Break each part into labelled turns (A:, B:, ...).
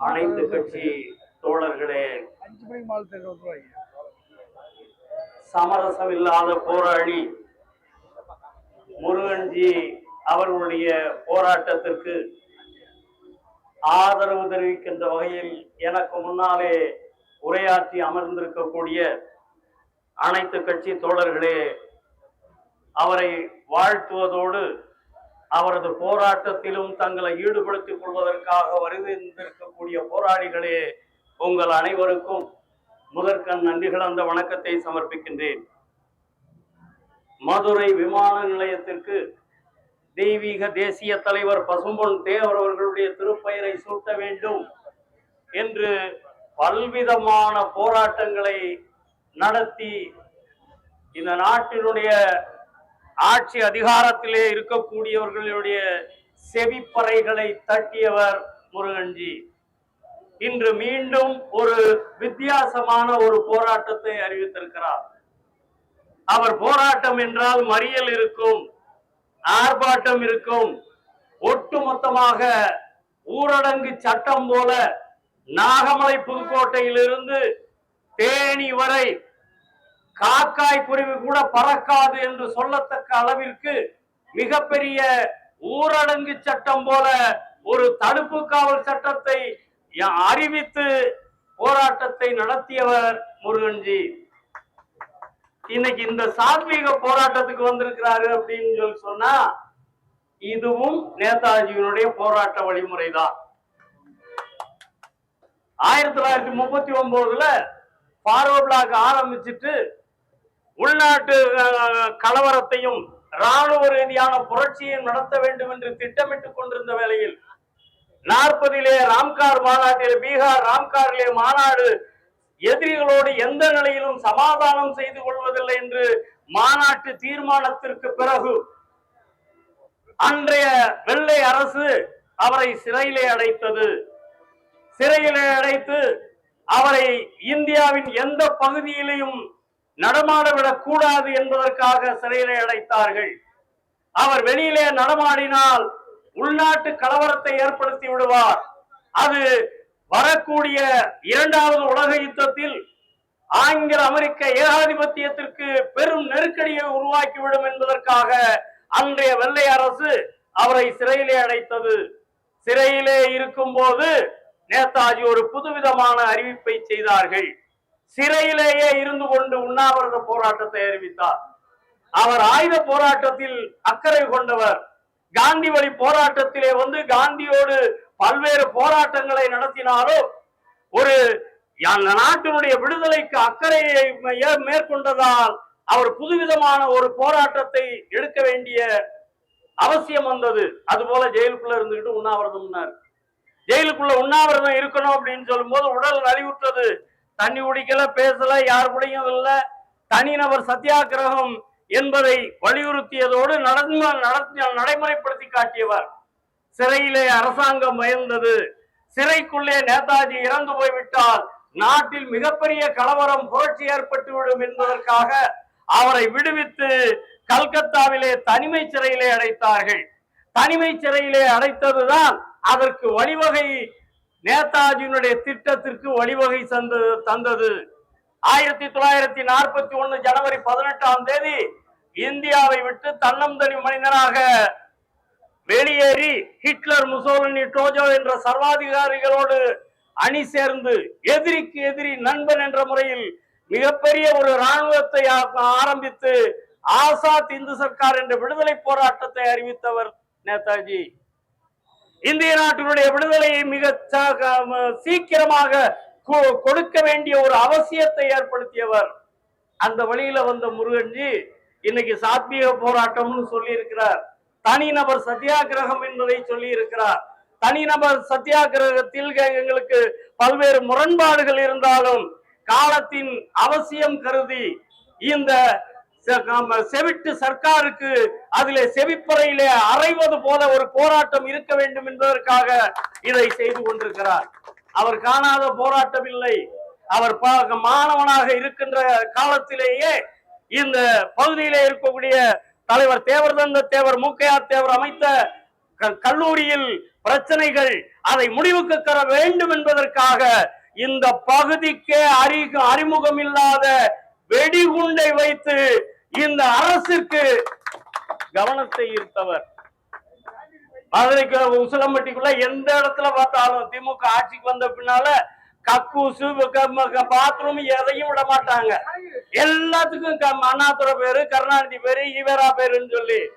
A: அனைத்து கட்சி தோழர்களே சமரசம் இல்லாத போராளி முருகன்ஜி அவர்களுடைய போராட்டத்திற்கு ஆதரவு தெரிவிக்கின்ற வகையில் எனக்கு முன்னாலே உரையாற்றி அமர்ந்திருக்கக்கூடிய அனைத்து கட்சி தோழர்களே அவரை வாழ்த்துவதோடு அவரது போராட்டத்திலும் தங்களை ஈடுபடுத்திக் கொள்வதற்காக வருந்திருக்கக்கூடிய போராளிகளே உங்கள் அனைவருக்கும் முதற்கண் நன்றி கலந்த வணக்கத்தை சமர்ப்பிக்கின்றேன். மதுரை விமான நிலையத்திற்கு தெய்வீக தேசிய தலைவர் பசும்பொன் தேவர் அவர்களுடைய திருப்பெயரை சூட்ட வேண்டும் என்று பல்விதமான போராட்டங்களை நடத்தி இந்த நாட்டினுடைய ஆட்சி அதிகாரத்திலே இருக்கக்கூடியவர்களுடைய செவிப்பறைகளை தட்டியவர் முருகன்ஜி. இன்று மீண்டும் ஒரு வித்தியாசமான ஒரு போராட்டத்தை அறிவித்திருக்கிறார். அவர் போராட்டம் என்றால் மறியல் இருக்கும் ஆர்ப்பாட்டம் இருக்கும். ஒட்டுமொத்தமாக ஊரடங்கு சட்டம் போல நாகமலை புதுக்கோட்டையிலிருந்து தேனி வரை காக்காய் குருவி கூட பறக்காது என்று சொல்லத்தக்க அளவிற்கு மிகப்பெரிய ஊரடங்கு சட்டம் போல ஒரு தடுப்பு காவல் சட்டத்தை அறிவித்து போராட்டத்தை நடத்தியவர் முருகன்ஜி. இன்னைக்கு இந்த சாத்வீக போராட்டத்துக்கு வந்திருக்கிறாரு அப்படின்னு சொல்லி சொன்னா இதுவும் நேதாஜியினுடைய போராட்ட வழிமுறை தான் ஆயிரத்தி தொள்ளாயிரத்தி முப்பத்தி ஒன்பதுல பார்வ பிளாக் ஆரம்பிச்சிட்டு உள்நாட்டு கலவரத்தையும் ராணுவ ரீதியான புரட்சியையும் நடத்த வேண்டும் என்று திட்டமிட்டுக் கொண்டிருந்த வேளையில் நாற்பதிலே ராம்கார் மாநாட்டில் பீகார் ராம்காரிலே மாநாடு எதிரிகளோடு எந்த நிலையிலும் சமாதானம் செய்து கொள்வதில்லை என்று மாநாட்டு தீர்மானத்திற்கு பிறகு அன்றைய வெள்ளை அரசு அவரை சிறையிலே அடைத்தது. சிறையிலே அடைத்து அவரை இந்தியாவின் எந்த பகுதியிலையும் நடமாடவிடக் கூடாது என்பதற்காக சிறையிலே அடைத்தார்கள். அவர் வெளியிலே நடமாடினால் உள்நாட்டு கலவரத்தை ஏற்படுத்தி விடுவார். அது வரக்கூடிய இரண்டாவது உலக யுத்தத்தில் ஆங்கில அமெரிக்க ஏகாதிபத்தியத்திற்கு பெரும் நெருக்கடியை உருவாக்கிவிடும் என்பதற்காக அன்றைய வெள்ளை அரசு அவரை சிறையிலே அடைத்தது. சிறையிலே இருக்கும்போது நேதாஜி ஒரு புதுவிதமான அறிவிப்பை செய்தார்கள். சிறையிலேயே இருந்து கொண்டு உண்ணாவிரத போராட்டத்தை அறிவித்தார். அவர் ஆயுத போராட்டத்தில் அக்கறை கொண்டவர். காந்தி வழி போராட்டத்திலே வந்து காந்தியோடு பல்வேறு போராட்டங்களை நடத்தினாரோ ஒரு அந்த நாட்டினுடைய விடுதலைக்கு அக்கறையை மேற்கொண்டதால் அவர் புதுவிதமான ஒரு போராட்டத்தை எடுக்க வேண்டிய அவசியம் வந்தது. அது போல ஜெயிலுக்குள்ள இருந்துகிட்டு உண்ணாவிரதம்னார் ஜெயிலுக்குள்ள உண்ணாவிரதம் இருக்கணும் அப்படின்னு சொல்லும் போது உடல் நலிவுற்றது தண்ணி குடிக்கல பேசல யார் கூடயும் இல்ல. தனிநபர் சத்தியாகிரகம் என்பதை வலியுறுத்தியதோடு நடந்து நடத்தி நடைமுறைப்படுத்தி காட்டியவர். சிறையிலே அரசாங்கம் பயந்தது சிறைக்குள்ளே நேதாஜி இறந்து போய்விட்டால் நாட்டில் மிகப்பெரிய கலவரம் புரட்சி ஏற்பட்டுவிடும் என்பதற்காக அவரை விடுவித்து கல்கத்தாவிலே தனிமை சிறையிலே அடைத்தார்கள். தனிமை சிறையிலே அடைத்ததுதான் அதற்கு வழிவகை நேதாஜியினுடைய திட்டத்திற்கு வழிவகை தந்தது தந்தது. ஆயிரத்தி தொள்ளாயிரத்தி நாற்பத்தி ஒண்ணு ஜனவரி பதினெட்டாம் தேதி இந்தியாவை விட்டு தன்னந்தனி மனிதனாக வெளியேறி ஹிட்லர் முசோலினி டோஜோ என்ற சர்வாதிகாரிகளோடு அணி சேர்ந்து எதிரிக்கு எதிரி நண்பன் என்ற முறையில் மிகப்பெரிய ஒரு இராணுவத்தை ஆரம்பித்து ஆசாத் இந்து சர்க்கார் என்ற விடுதலை போராட்டத்தை அறிவித்தவர் நேதாஜி. இந்திய நாட்டினுடைய விடுதலையை மிக சீக்கிரமாக கொ- கொடுக்க வேண்டிய ஒரு அவசியத்தை ஏற்படுத்தியவர். அந்த வழியில வந்த முருகன்ஜி இன்னைக்கு சாத்மீக போராட்டம்னு சொல்லி இருக்கிறார் தனிநபர் சத்தியாகிரகம் என்பதை சொல்லி இருக்கிறார் தனிநபர் சத்தியாகிரகத்தில் எங்களுக்கு பல்வேறு முரண்பாடுகள் இருந்தாலும் காலத்தின் அவசியம் கருதி இந்த செவிட்டு சர்க்காருக்கு அதிலே செவிப்பறையிலே அறைவது போல ஒரு போராட்டம் இருக்க வேண்டும் என்பதற்காக இதை செய்து கொண்டிருக்கிறார். அவர் காணாத போராட்டம் இல்லை. அவர் மாணவனாக இருக்கின்ற காலத்திலேயே இந்த பகுதியிலே இருக்கக்கூடிய தலைவர் தேவர்தந்த தேவர் மூக்கையார் தேவர் அமைத்த க- கல்லூரியில் பிரச்சனைகள் அதை முடிவுக்கு தர வேண்டும் என்பதற்காக இந்த பகுதிக்கே அறிமுகம் இல்லாத வெடிகுண்டை வைத்து இந்த அரசிற்கு கவனத்தை ஈர்த்தவர். மதுரைக்கு உசிலம்பட்டிக்குள்ள எந்த இடத்துல பார்த்தாலும் திமுக ஆட்சிக்கு வந்த பின்னால கக்கூசு பாத்ரூம் எதையும் விட மாட்டாங்க. எல்லாத்துக்கும் க- அண்ணாதுரை பேரு கருணாநிதி பேரு ஈவரா பேருன்னு சொல்லி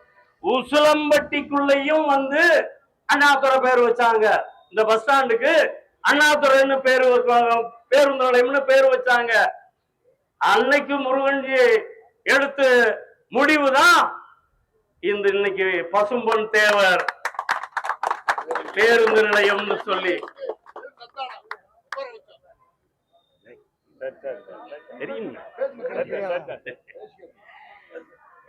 A: உசிலம்பட்டிக்குள்ளேயும் வந்து அண்ணாதுரை பேர் வச்சாங்க. இந்த பஸ் ஸ்டாண்டுக்கு அண்ணாதுரைன்னு பேரு பேருந்து நிலையம்னு பேர் வச்சாங்க. அன்னைக்கு முருகன்ஜி எடுத்து முடிவுதான் இந்த இன்னைக்கு பசும்பொன் தேவர் பேருந்து நிலையம்னு சொல்லி.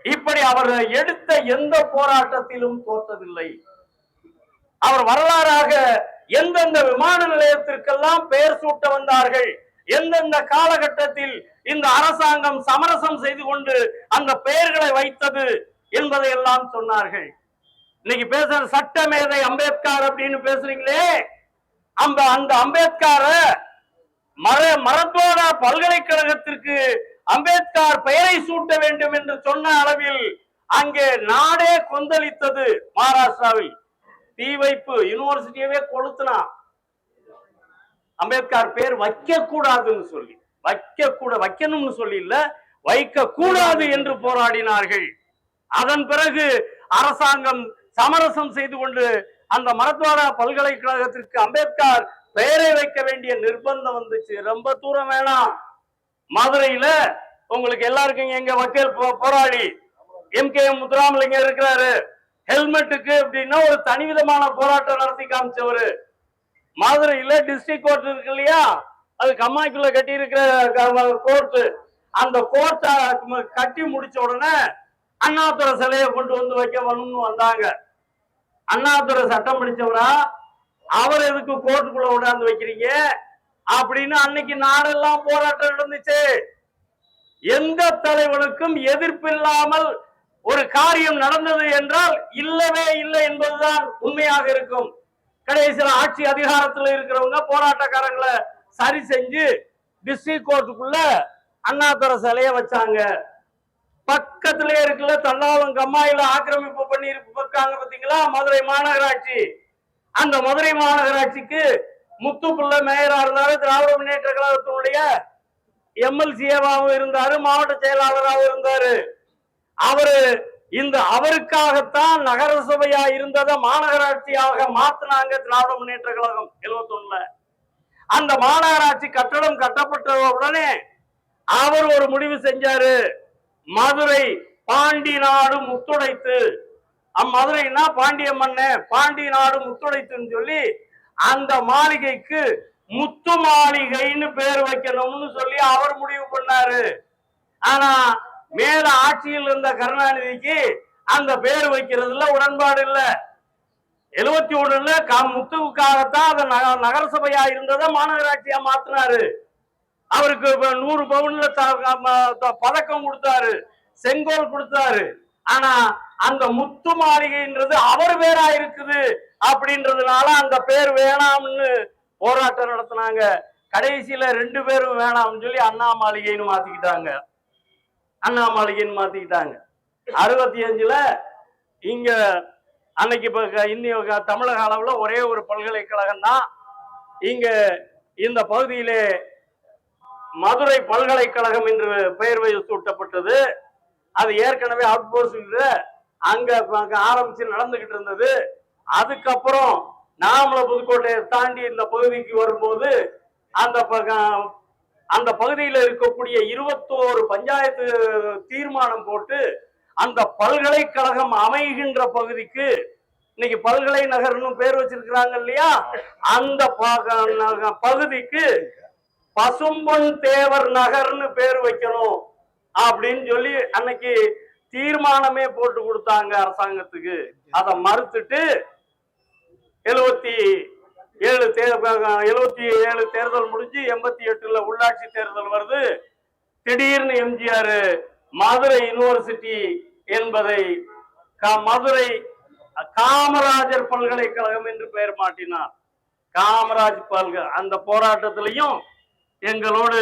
A: இப்படி அவர் எடுத்த எந்த போராட்டத்திலும் தோற்றதில்லை. அவர் வரலாறாக எந்தெந்த விமான நிலையத்திற்கெல்லாம் பெயர் சூட்ட வந்தார்கள்? எந்தெந்த காலகட்டத்தில் இந்த அரசாங்கம் சமரசம் செய்து கொண்டு அந்த பெயர்களை வைத்தது என்பதை எல்லாம் சொன்னார்கள். இன்னைக்கு பேசுற சட்ட மேதை அம்பேத்கர் அப்படின்னு பேசுறீங்களே. அந்த அந்த அம்பேத்கர மர மரத்வாடா பல்கலைக்கழகத்திற்கு அம்பேத்கர் பெயரை சூட்ட வேண்டும் என்று சொன்ன அளவில் அங்கே நாடே கொந்தளித்தது மகாராஷ்டிராவில். தீ வைப்பு யூனிவர்சிட்டியவே கொளுத்துனா. அம்பேத்கர் பேர் வைக்க கூடாதுன்னு சொல்லி வைக்க கூட வைக்கணும்னு சொல்லி இல்ல வைக்க கூடாது என்று போராடினார்கள். அதன் பிறகு அரசாங்கம் சமரசம் செய்து கொண்டு அந்த மரத்வாடா பல்கலைக்கழகத்திற்கு அம்பேத்கர் பெயரை வைக்க வேண்டிய நிர்பந்தம் வந்துச்சு. ரொம்ப தூரம் வேணாம். மதுரையில உங்களுக்கு எல்லாருக்கும் எங்க வக்கீல் போ- போராளி எம் கே எம் முத்துராமலிங்க இருக்கிறாரு. ஹெல்மெட்டுக்கு அப்படின்னா ஒரு தனிவிதமான போராட்டம் நடத்தி காமிச்சவரு. மதுரையில டிஸ்ட்ரிக்ட் கோர்ட் இருக்கு இல்லையா? அது கம்மாய்க்குள்ள கட்டி இருக்கிற கோர்ட்டு அந்த கோர்ட்டை கட்டி முடிச்ச உடனே அண்ணாதுரை சிலையை கொண்டு வந்து வைக்க வரணும்னு வந்தாங்க. அண்ணாதுரை சட்டம் படிச்சவரா? அவர் எதுக்கு கோர்ட்டுக்குள்ள உடாந்து வைக்கிறீங்க? அப்படின்னு அன்னைக்கு நாடெல்லாம் போராட்டம் நடந்துச்சு. எந்த தலைவனுக்கும் எதிர்ப்பில்லாமல் ஒரு காரியம் நடந்தது என்றால் இல்லவே இல்லை என்பதுதான் உண்மையாக இருக்கும். கடைசியில் ஆட்சி அதிகாரத்தில் இருக்கிறவங்க போராட்டக்காரங்களை சரி செஞ்சு டிஸ்ட்ரிக்ட் கோர்ட்டுக்குள்ள அண்ணாதுரை சிலைய வச்சாங்க. பக்கத்திலே இருக்குல்ல தன்னாலும் கம்மாயில ஆக்கிரமிப்பு பண்ணி இருக்காங்க பாத்தீங்களா? மதுரை மாநகராட்சி. அந்த மதுரை மாநகராட்சிக்கு முத்துப்புள்ள மேயரா இருந்தாரு திராவிட முன்னேற்ற கழகத்தினுடைய எம்எல்சிஏவாகவும் இருந்தாரு மாவட்ட செயலாளராகவும் இருந்தாரு. அவரு இந்த அவருக்காகத்தான் நகர சபையா இருந்ததை மாநகராட்சியாக மாத்தினாங்க திராவிட முன்னேற்ற கழகம் 71 அந்த மாநகராட்சி கட்டடம் கட்டப்பட்ட உடனே அவர் ஒரு முடிவு செஞ்சாரு. மதுரை பாண்டி நாடு முத்துடைத்து. அம்மதுரைனா பாண்டிய மண்ணு பாண்டி நாடு முத்துடைத்துன்னு சொல்லி அந்த மாளிகைக்கு முத்து மாளிகைன்னு பேர் வைக்கணும்னு சொல்லி அவர் முடிவு பண்ணாரு. ஆனா மேல ஆட்சியில் இருந்த கருணாநிதிக்கு அந்த பேர் வைக்கிறதுல உடன்பாடு இல்ல. எழுபத்தி ஒண்ணுல க- முத்துவுக்காகத்தான் அதை நகரசபையா இருந்ததை மாநகராட்சியா மாத்தினாரு. அவருக்கு நூறு பவுன்ல த- ம- பதக்கம் கொடுத்தாரு. செங்கோல் கொடுத்தாரு. ஆனா அந்த முத்து மாளிகைன்றது அவர் பேரா இருக்குது அப்படின்றதுனால அந்த பேர் வேணாம்னு போராட்டம் நடத்தினாங்க. கடைசியில ரெண்டு பேரும் வேணாம்னு சொல்லி அண்ணா மாளிகைன்னு மாத்திக்கிட்டாங்க. அண்ணாமலைக்குன்னு மாத்திக்கிட்டாங்க. அறுபத்தி அஞ்சுல இங்க அன்னைக்கு இப்ப இந்திய தமிழக அளவுல ஒரே ஒரு பல்கலைக்கழகம் தான். இங்க இந்த பகுதியிலே மதுரை பல்கலைக்கழகம் என்று பெயர் வை- சூட்டப்பட்டது. அது ஏற்கனவே அவுட் போஸ்ட் அங்க ஆரம்பிச்சு நடந்துகிட்டு இருந்தது. அதுக்கப்புறம் நாமல புதுக்கோட்டையை தாண்டி இந்த பகுதிக்கு வரும்போது அந்த பக்கம் அந்த பகுதியில் இருக்கக்கூடிய இருபத்தோரு பஞ்சாயத்து தீர்மானம் போட்டு அந்த பல்கலைக்கழகம் அமைகின்ற பகுதிக்கு இன்னைக்கு பல்கலை நகர்னு பேர் வச்சிருக்கிறாங்க இல்லையா? அந்த நக- பகுதிக்கு பசும்பொன் தேவர் நகர்னு பேர் வைக்கணும் அப்படின்னு சொல்லி அன்னைக்கு தீர்மானமே போட்டு கொடுத்தாங்க அரசாங்கத்துக்கு. அதை மறுத்துட்டு எழுபத்தி ஏழு தே எழுபத்தி ஏழு தேர்தல் முடிஞ்சு எண்பத்தி எட்டுல உள்ளாட்சி தேர்தல் வருது. திடீர்னு எம்ஜிஆர் மதுரை யுனிவர்சிட்டி என்பதை க- மதுரை காமராஜர் பல்கலைக்கழகம் என்று பெயர் மாட்டினார் காமராஜ் பல்க அந்த போராட்டத்திலையும் எங்களோடு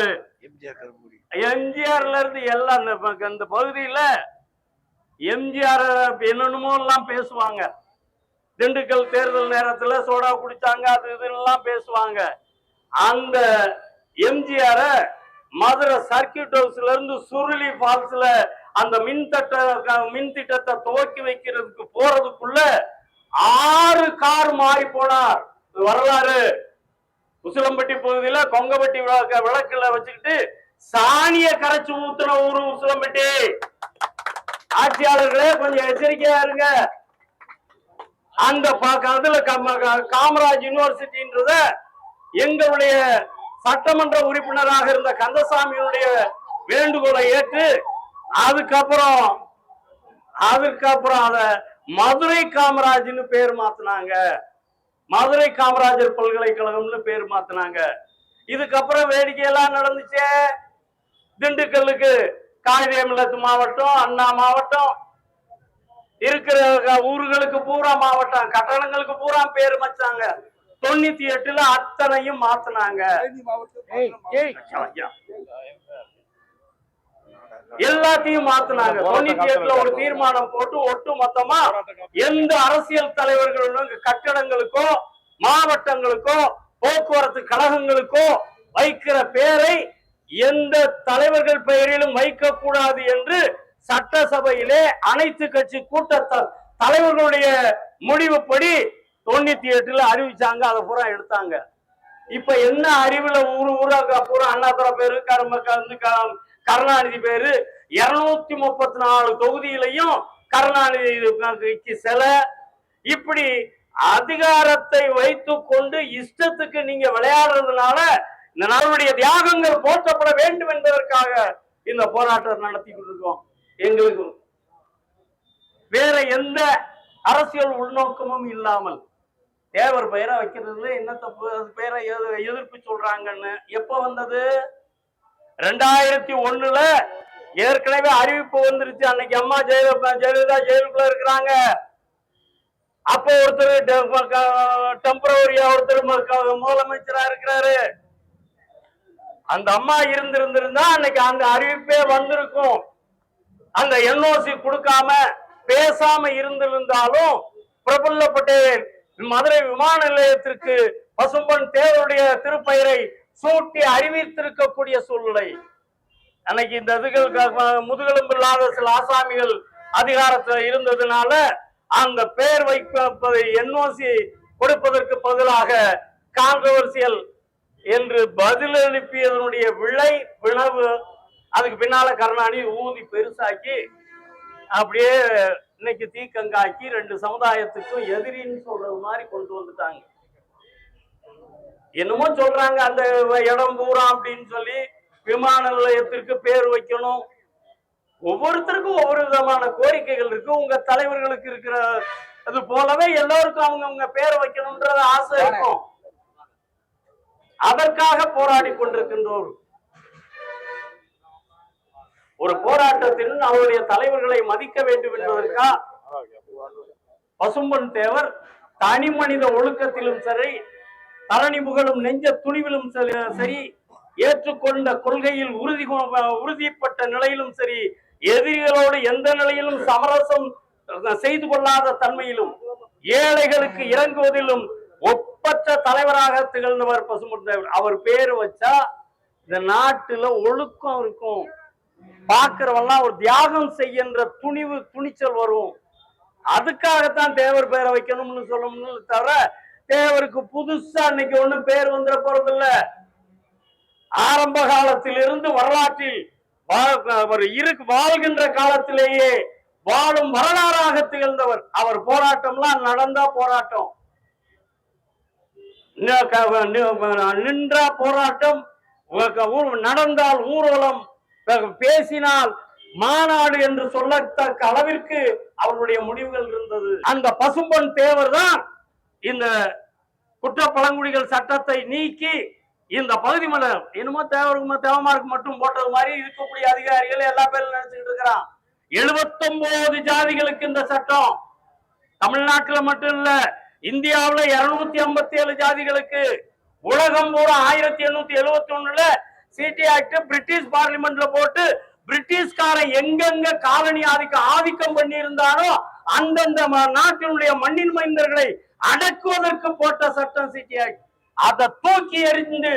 A: எம்ஜிஆர்ல இருந்து எல்லாம் இந்த பகுதியில எம்ஜிஆர் என்னென்னமோ எல்லாம் பேசுவாங்க. திண்டுக்கல் தேர்தல் நேரத்துல சோடா குடிச்சாங்க அது இதுலாம் பேசுவாங்க. அந்த எம்ஜிஆர மதுரை சர்க்கியூட் ஹவுஸ்ல இருந்து சுருளி ஃபால்ஸ்ல அந்த மின் தட்ட மின் திட்டத்தை துவக்கி வைக்கிறதுக்கு போறதுக்குள்ள ஆறு கார் மாறி போனார். வரலாறு. உசிலம்பட்டி பகுதியில கொங்கப்பட்டி விளக்க விளக்குல வச்சுக்கிட்டு சாணிய கரைச்சு ஊத்துன ஊரு உசிலம்பட்டி. ஆட்சியாளர்களே கொஞ்சம் எச்சரிக்கையா இருங்க. அந்த ப- அதுல க- காமராஜ் யூனிவர்சிட்டின்றத எங்களுடைய சட்டமன்ற உறுப்பினராக இருந்த கந்தசாமியுடைய வேண்டுகோளை ஏற்று அதுக்கப்புறம் அதுக்கப்புறம் அத மதுரை காமராஜ்னு பேர் மாத்தினாங்க. மதுரை காமராஜர் பல்கலைக்கழகம்னு பேர் மாத்தினாங்க. இதுக்கப்புறம் வேடிக்கையெல்லாம் நடந்துச்சே. திண்டுக்கல்லுக்கு காவிரி மாவட்டம் அண்ணா மாவட்டம் இருக்கிற ஊர்களுக்கு பூரா மாவட்டம் கட்டடங்களுக்கு பூரா பேர் வச்சாங்க தொண்ணூத்தி எட்டுல அத்தனையும் மாத்துனாங்க. எல்லாத்தையும் மாத்துனாங்க. தொண்ணூத்தி எட்டுல ஒரு தீர்மானம் போட்டு ஒட்டு மொத்தமா எந்த அரசியல் தலைவர்களும் கட்டடங்களுக்கோ மாவட்டங்களுக்கோ போக்குவரத்து கழகங்களுக்கோ வைக்கிற பேரை எந்த தலைவர்கள் பெயரிலும் வைக்க கூடாது என்று சட்டசபையிலே அனைத்து கட்சி கூட்டத்தால் தலைவர்களுடைய முடிவுப்படி தொண்ணூத்தி எட்டுல அறிவிச்சாங்க அதை பூரா எடுத்தாங்க. இப்ப என்ன அறிவுல ஊரு ஊராக பூரா அண்ணாதுரை பேரு கரும வந்து கருணாநிதி பேரு இருநூத்தி முப்பத்தி நாலு தொகுதியிலையும் கருணாநிதி சில. இப்படி அதிகாரத்தை வைத்து கொண்டு இஷ்டத்துக்கு நீங்க விளையாடுறதுனால இந்த நாளுடைய தியாகங்கள் போற்றப்பட வேண்டும் என்பதற்காக இந்த போராட்டம் நடத்தி கொண்டிருக்கோம் எங்களுக்கு வேற எந்த அரசியல் உள்நோக்கமும் இல்லாமல் தேவர் பெயரை வைக்கிறதுல என்ன தப்பு? அது பேரை எது- எதிர்ப்பு சொல்றாங்கன்னு. எப்ப வந்தது? ரெண்டாயிரத்தி ஒண்ணுல ஏற்கனவே அறிவிப்பு வந்துருச்சு. அன்னைக்கு அம்மா ஜெயலலிதா ஜெயலலிதா ஜெயிலுக்குள்ள இருக்கிறாங்க. அப்ப ஒருத்தர் டெம்பரவரியா ஒருத்தர் முதலமைச்சரா இருக்கிறாரு. அந்த அம்மா இருந்திருந்திருந்தா அன்னைக்கு அந்த அறிவிப்பே வந்திருக்கும். அந்த என்ஓசி கொடுக்காம பேசாம இருந்திருந்தாலும் பிரபுல்ல பட்டேல் மதுரை விமான நிலையத்திற்கு பசும்பன் தேவருடைய திருப்பெயரை சூட்டி அறிவித்திருக்கக்கூடிய சூழ்நிலை. அன்னைக்கு இந்த இதுகள் முதுகெலும்பு இல்லாத சில ஆசாமிகள் அதிகாரத்துல இருந்ததுனால அந்த பெயர் வைப்பதை என்ஓசி கொடுப்பதற்கு பதிலாக கான்ட்ரவர்சியல் என்று பதில் அனுப்பியதனுடைய விளை விளைவு அதுக்கு பின்னால கருணாநிதி ஊதி பெருசாக்கி அப்படியே இன்னைக்கு தீக்கங்காக்கி ரெண்டு சமுதாயத்துக்கும் எதிரின்னு சொல்றது மாதிரி கொண்டு வந்துட்டாங்க. என்னமோ சொல்றாங்க அந்த இடம் பூரா அப்படின்னு சொல்லி விமான நிலையத்திற்கு பேர் வைக்கணும். ஒவ்வொருத்தருக்கும் ஒவ்வொரு விதமான கோரிக்கைகள் இருக்கு. உங்க தலைவர்களுக்கு இருக்கிற அது போலவே எல்லோருக்கும் அவங்க அவங்க பேர் வைக்கணும்ன்றது ஆசை இருக்கும். அதற்காக போராடி கொண்டிருக்கின்றோர் ஒரு போராட்டத்தில் அவருடைய தலைவர்களை மதிக்க வேண்டும் என்பதற்கா? பசும்பன் தேவர் தனி மனித ஒழுக்கத்திலும் சரி தரணி புகழும் நெஞ்ச துணிவிலும் சரி- சரி ஏற்றுக்கொண்ட கொள்கையில் உறுதி உறுதிப்பட்ட நிலையிலும் சரி எதிரிகளோடு எந்த நிலையிலும் சமரசம் செய்து கொள்ளாத தன்மையிலும் ஏழைகளுக்கு இறங்குவதிலும் ஒப்பற்ற தலைவராக திகழ்ந்தவர் பசும்பன் தேவர். அவர் பேர் வச்சா இந்த நாட்டுல ஒழுக்கம் இருக்கும். பார்க்கிறவெல்லாம் ஒரு தியாகம் செய்கின்ற துணிவு துணிச்சல் வரும். அதுக்காகத்தான் தேவர் பேரை வைக்கணும்னு சொல்லணும்னு தவிர தேவருக்கு புதுசா இன்னைக்கு ஒண்ணும் பேர் வந்துட போறது இல்ல ஆரம்ப காலத்திலிருந்து வரலாற்றில் இருக்கு இரு வாழ்கின்ற காலத்திலேயே வாழும் வரலாறாக திகழ்ந்தவர். அவர் போராட்டம்லாம் நடந்தா போராட்டம். நின்றா போராட்டம். நடந்தால் ஊர்வலம். பேசினால் மாநாடு என்று சொல்லத்தக்க அளவிற்கு அவருடைய முடிவுகள் இருந்தது. அந்த பசும்பொன் தேவர் தான் இந்த குற்ற பழங்குடிகள் சட்டத்தை நீக்கி இந்த பகுதி மலர் என்னமோ தேவருக்குமோ தேவமாருக்கு மட்டும் போட்டது மாதிரி இருக்கக்கூடிய அதிகாரிகள் எல்லா பேரும் நினைச்சுக்கிட்டு இருக்கிறான். எழுபத்தொன்பது ஜாதிகளுக்கு இந்த சட்டம். தமிழ்நாட்டுல மட்டும் இல்ல இந்தியாவுல இருநூத்தி ஐம்பத்தி ஏழு ஜாதிகளுக்கு. உலகம் பூரா ஆயிரத்தி எண்ணூத்தி எழுவத்தி ஒண்ணுல சிடி ஆக்ட் பிரிட்டிஷ் பார்லிமெண்ட்ல போட்டு பிரிட்டிஷ்காரன் எங்கெங்க காலனி ஆதிக்கம் ஆதிக்கம் பண்ணி இருந்தானோ அந்தந்த ம- நாட்டினுடைய மண்ணின் மைந்தர்களை அடக்குவதற்கு போட்ட சட்டம் சிடி ஆக்ட் அதை தூக்கி எறிந்து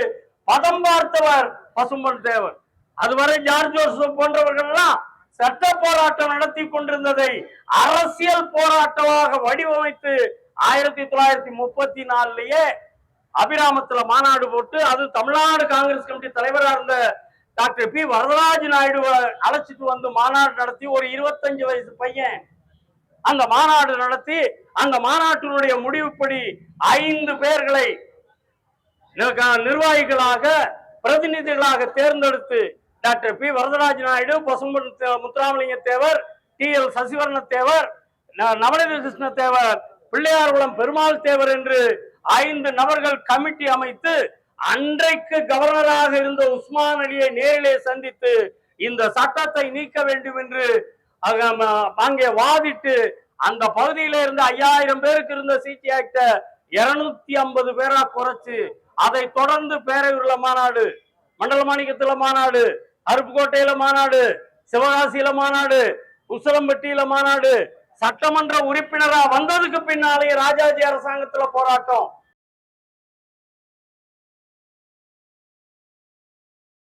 A: பதம் பார்த்தவர் பசும்பன் தேவர். அதுவரை ஜார்ஜ் ஜோசப் போன்றவர்கள் எல்லாம் சட்ட போராட்டம் நடத்தி கொண்டிருந்ததை அரசியல் போராட்டமாக வடிவமைத்து ஆயிரத்தி தொள்ளாயிரத்தி முப்பத்தி நாலுலயே அபிராமத்துல மாநாடு போட்டு அது தமிழ்நாடு காங்கிரஸ் கமிட்டி தலைவரா இருந்த டாக்டர் பி. வரதராஜ நாயுடு அழைச்சிட்டு வந்து மாநாடு நடத்தி ஒரு இருபத்தஞ்சு வயசு பையன் அந்த மாநாடு நடத்தி அந்த மாநாட்டினுடைய முடிவுப்படி ஐந்து பேர்களை நிர்வாகிகளாக பிரதிநிதிகளாக தேர்ந்தெடுத்து doctor P. Varadaraja Naidu Pasumpon Muthuramalinga Thevar T. L. Sasivarna Thevar Navaneetha Krishna Thevar Pillaiyarkulam Perumal Thevar என்று ஐந்து நபர்கள் கமிட்டி அமைத்து அன்றைக்கு கவர்னராக இருந்த உஸ்மான் அலியை நேரிலே சந்தித்து இந்த சட்டத்தை நீக்க வேண்டும் என்று அங்கே வாதிட்டு அந்த பகுதியில இருந்த ஐயாயிரம் பேருக்கு இருந்த சிடி ஆக்ட இருநூத்தி ஐம்பது பேரா குறைச்சு அதை தொடர்ந்து பேரூர்ல மாநாடு மண்டல மாணிக்கத்துல மாநாடு அருப்புக்கோட்டையில மாநாடு சிவகாசியில மாநாடு உசலம்பட்டியில மாநாடு சட்டமன்ற உறுப்பினரா வந்ததுக்கு பின்னாலேயே ராஜாஜி அரசாங்கத்துல போராட்டம்.